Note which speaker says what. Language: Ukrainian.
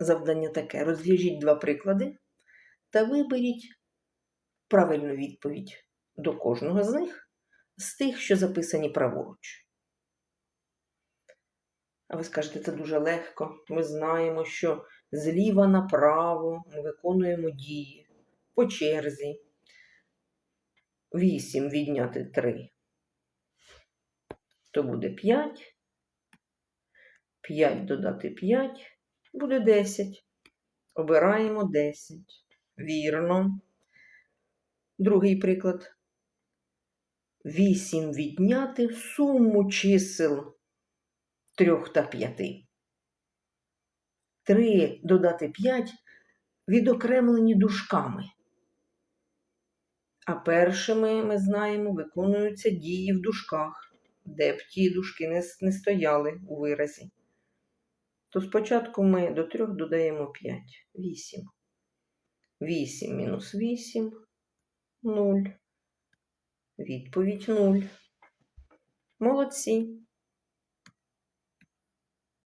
Speaker 1: Завдання таке: розв'яжіть два приклади та виберіть правильну відповідь до кожного з них з тих, що записані праворуч. А ви скажете, це дуже легко. Ми знаємо, що зліва направо ми виконуємо дії по черзі. 8 відняти 3. То буде 5. 5 додати 5 буде 10. Обираємо 10. Вірно. Другий приклад. 8 відняти суму чисел 3 та 5. 3 додати 5 відокремлені дужками. А першими, ми знаємо, виконуються дії в дужках, де б ті дужки не, стояли у виразі. То спочатку ми до 3 додаємо 5. 8. 8 мінус 8 0. Відповідь 0. Молодці.